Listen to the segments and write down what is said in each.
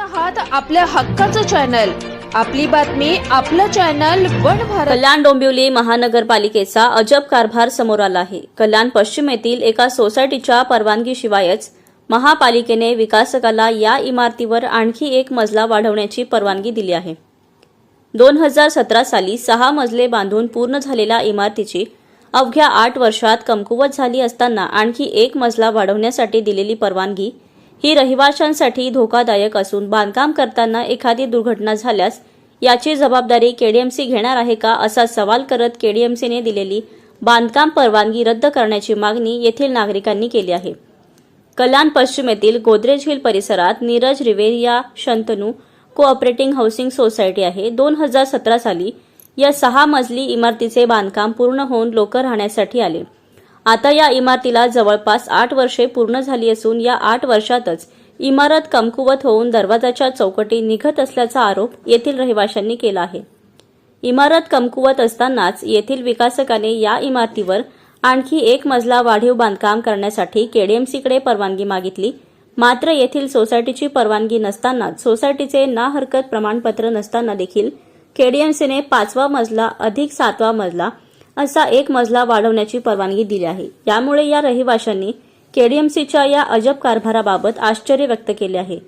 आहात आपल्या हक्काचं चॅनल आपली बातमी आपलं चॅनल वन भारत. कल्याण डोंबिवली महानगरपालिकेचा अजब कारभार समोर आला आहे. कल्याण पश्चिम येथील एका सोसायटीच्या परवानगीशिवायच महापालिकेने विकासकाला या इमारतीवर आणखी एक मजला वाढवण्याची परवानगी दिली आहे. दोन हजार सतरा साली सहा मजले बांधून पूर्ण झालेल्या इमारतीची अवघ्या आठ वर्षात कमकुवत झाली असताना आणखी एक मजला वाढवण्यासाठी दिलेली परवानगी ही रहिवाशांसाठी धोकादायक असून बांधकाम करताना एखादी दुर्घटना झाल्यास याची जबाबदारी केडीएमसी घेणार आहे का असा सवाल करत केडीएमसीने दिलेली बांधकाम परवानगी रद्द करण्याची मागणी येथील नागरिकांनी केली आहे. कल्याण पश्चिमेतील गोदरेज हिल परिसरात Neeraj Riviera Shantanu cooperating housing society आहे. दोन हजार सतरा साली या सहा मजली इमारतीचे बांधकाम पूर्ण होऊन लोक राहण्यासाठी आले. आता या इमारतीला जवळपास आठ वर्षे पूर्ण झाली असून या आठ वर्षातच इमारत कमकुवत होऊन दरवाजाच्या चौकटी निघत असल्याचा आरोप येथील रहिवाशांनी केला आहे. इमारत कमकुवत असतानाच येथील विकासकाने या इमारतीवर आणखी एक मजला वाढीव बांधकाम करण्यासाठी केडीएमसीकडे परवानगी मागितली. मात्र येथील सोसायटीची परवानगी नसतानाच सोसायटीचे ना हरकत प्रमाणपत्र नसताना देखील केडीएमसीने पाचवा मजला अधिक सातवा मजला असा एक मजला वाढवण्याची परवानगी दिली आहे. यामुळे या रहिवाशांनी केडीएमसीच्या या अजब कारभाराबाबत आश्चर्य व्यक्त केले आहे.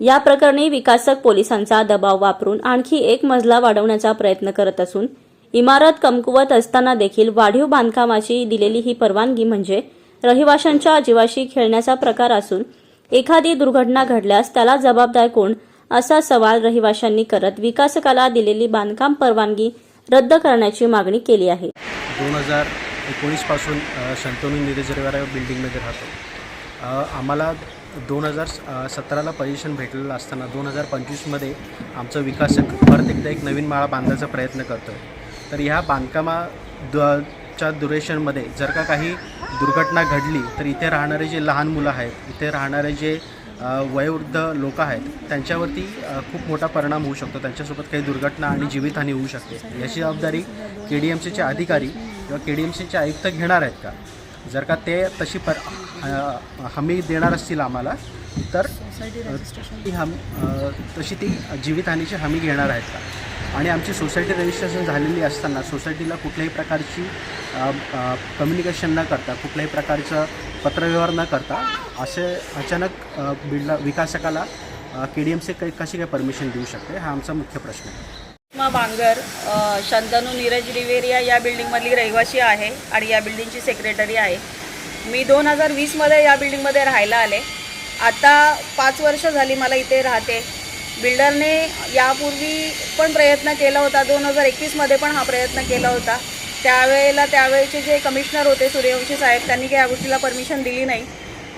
या प्रकरणी विकासक पोलिसांचा दबाव वापरून आणखी एक मजला वाढवण्याचा प्रयत्न करत असून इमारत कमकुवत असताना देखील वाढीव बांधकामाची दिलेली ही परवानगी म्हणजे रहिवाशांच्या जीवाशी खेळण्याचा प्रकार असून एखादी दुर्घटना घडल्यास त्याला जबाबदार कोण असा सवाल रहिवाशांनी करत विकासकाला दिलेली बांधकाम परवानगी रद्द करण्याची मागणी केली आहे. दोन हजार एकोणीसपासून शंतनू नीरज बिल्डिंगमध्ये राहतो. आम्हाला दोन हजार सतराला पोझिशन भेटलेलं असताना दोन हजार पंचवीसमध्ये आमचं विकासक परत एकदा एक नवीन माळा बांधायचा प्रयत्न करतो आहे तर ह्या बांधकामा द च्या दुरेशनमध्ये जर का काही दुर्घटना घडली तर इथे राहणारे जे लहान मुलं आहेत इथे राहणारे जे वयोवृद्ध लोक आहेत त्यांच्यावरती खूप मोठा परिणाम होऊ शकतो. त्यांच्यासोबत काही दुर्घटना आणि जीवितहानी होऊ शकते. याची जबाबदारी के डी एम सीचे अधिकारी किंवा के डी एम सीचे आयुक्त घेणार आहेत का? जर का ते तशी पर हमी देणार असतील आम्हाला तर ती हम तशी ती जीवितहानीची हमी घेणार आहेत का? आणि आमची सोसायटी रजिस्ट्रेशन झालेली असताना सोसायटीला कुठल्याही प्रकारची कम्युनिकेशन न करता कुठल्याही प्रकारचं पत्रव्यवहार न करता असे अचानक अ, बिल्डा विकासकाला के डी एम सी कशी काय परमिशन देऊ शकते? हा आमचा मुख्य प्रश्न आहे. बांगर शंतनू नीरज रिवेरिया या बिल्डिंगमधली रहिवासी आहे आणि या बिल्डिंगची सेक्रेटरी आहे. मी दोन हजार वीसमध्ये या बिल्डिंगमध्ये राहायला आले. आता पाच वर्ष झाली मला इथे राहते. बिल्डरने यापूर्वी पण प्रयत्न केला होता. दोन हजार एकवीसमध्ये पण हा प्रयत्न केला होता. त्यावेळेला त्यावेळेचे जे कमिशनर होते सूर्यवंशी साहेब त्यांनी काही या गोष्टीला परमिशन दिली नाही.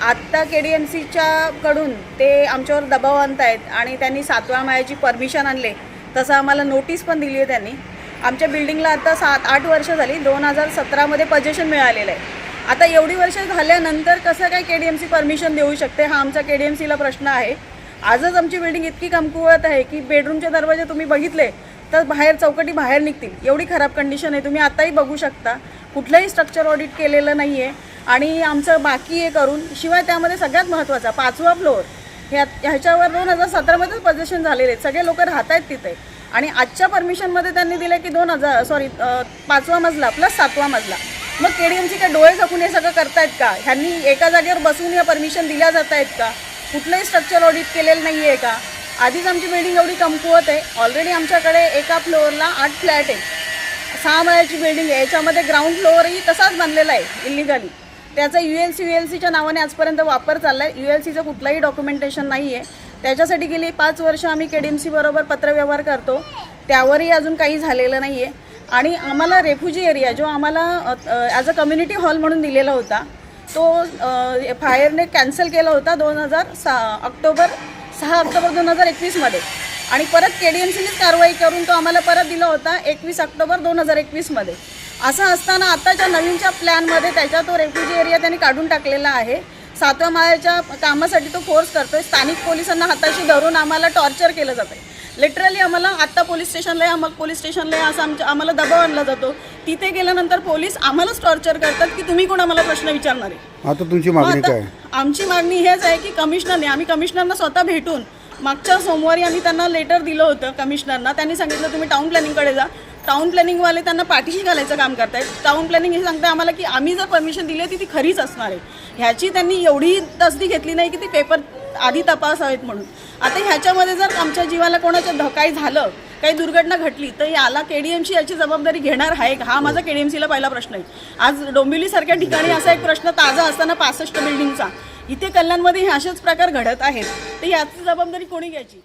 आत्ता के डी एम सीच्याकडून ते आमच्यावर दबाव आहेत आणि त्यांनी सातव्या मायाची परमिशन आणले. तसं आम्हाला नोटीस पण दिली आहे त्यांनी. आमच्या बिल्डिंगला आता सात आठ वर्ष झाली. दोन हजार सतरामध्ये पजेशन मिळालेलं आहे. आता एवढी वर्ष झाल्यानंतर कसं काय K D M C permission देऊ शकते? हा आमचा के डी एम सीला प्रश्न आहे. आजच आमची बिल्डिंग इतकी कमकुवत आहे की बेडरूमचे दरवाजे तुम्ही बघितले तर बाहेर चौकटी बाहेर निघतील. एवढी खराब कंडिशन आहे. तुम्ही आताही बघू शकता. कुठलंही स्ट्रक्चर ऑडिट केलेलं नाही आहे आणि आमचं बाकी हे करून. शिवाय त्यामध्ये सगळ्यात महत्त्वाचा पाचवा फ्लोअर ह्या ह्याच्यावर दोन हजार सतरामध्येच पोझिशन झालेले आहेत. सगळे लोक राहत आहेत तिथे. आणि आजच्या परमिशनमध्ये त्यांनी दिलं की दोन हजार सॉरी पाचवा मजला प्लस सातवा मजला. मग के डी एमची काय डोळे जखून हे सगळं करतायत का? ह्यांनी एका जागेवर बसून या परमिशन दिल्या जात आहेत का? कुठलंही स्ट्रक्चर ऑडिट केलेलं नाही आहे का? आधीच आमची बिल्डिंग एवढी कमकुवत आहे. ऑलरेडी आमच्याकडे एका फ्लोअरला आठ फ्लॅट आहे सहा माळ्याची बिल्डिंग आहे. याच्यामध्ये ग्राउंड फ्लोअरही तसाच बांधलेला आहे इलिगली त्याचा U L C U L सीच्या नावाने आजपर्यंत वापर चालला आहे यू एल सीचं कुठलंही डॉक्युमेंटेशन नाही आहे त्याच्यासाठी गेली पाच वर्ष आम्ही के डी एम सीबरोबर पत्रव्यवहार करतो. त्यावरही अजून काही झालेलं नाही आहे आणि आम्हाला रेफ्युजी एरिया जो आम्हाला ॲज अ कम्युनिटी हॉल म्हणून दिलेला होता तो फायरने कॅन्सल केला होता दोन हजार सा ऑक्टोबर सहा ऑक्टोबर दोन हजार एकवीसमध्ये आणि परत के डी एम सीनेच कारवाई करून तो आम्हाला परत दिला होता एकवीस ऑक्टोबर दोन हजार एकवीसमध्ये असं असताना आताच्या नवीनच्या प्लॅनमध्ये त्याच्या तो रेफ्युजी एरिया त्यांनी काढून टाकलेला आहे. सातव्या माळ्याच्या कामासाठी तो फोर्स करतोय. स्थानिक पोलिसांना हाताशी धरून आम्हाला टॉर्चर केलं जातं आहे लिटरली आम्हाला आत्ता पोलीस स्टेशनला या मग पोलीस स्टेशनला या असं आमच्या आम्हाला दबाव आणला जातो. तिथे गेल्यानंतर पोलीस आम्हालाच टॉर्चर करतात की तुम्ही कोण आम्हाला प्रश्न विचारणार आहे? आता तुमची मग मागणी काय? आमची मागणी हेच आहे की कमिशनरने आम्ही कमिशनरना स्वतः भेटून मागच्या सोमवारी आम्ही त्यांना लेटर दिलं होतं कमिशनरना. त्यांनी सांगितलं तुम्ही टाऊन प्लॅनिंगकडे जा. टाऊन प्लॅनिंगवाले त्यांना पाठीशी घालायचं काम करतायत. टाऊन प्लॅनिंग हे सांगते आम्हाला की आम्ही जर परमिशन दिली आहे ती ती खरीच असणार आहे. ह्याची त्यांनी एवढी तसदी घेतली नाही की ती पेपर आधी तपासावेत म्हणून. आता ह्याच्यामध्ये जर आमच्या जीवाला कोणाच्या धकाय झालं काही दुर्घटना घडली तर याला के डी एमची याची जबाबदारी घेणार आहे का हा माझा के डी एम सीला पहिला प्रश्न आहे. आज डोंबिवलीसारख्या ठिकाणी असा एक प्रश्न ताजा असताना पासष्ट बिल्डिंगचा इथे कल्याणमध्ये हे असेच प्रकार घडत आहेत. तर याची जबाबदारी कोणी घ्यायची?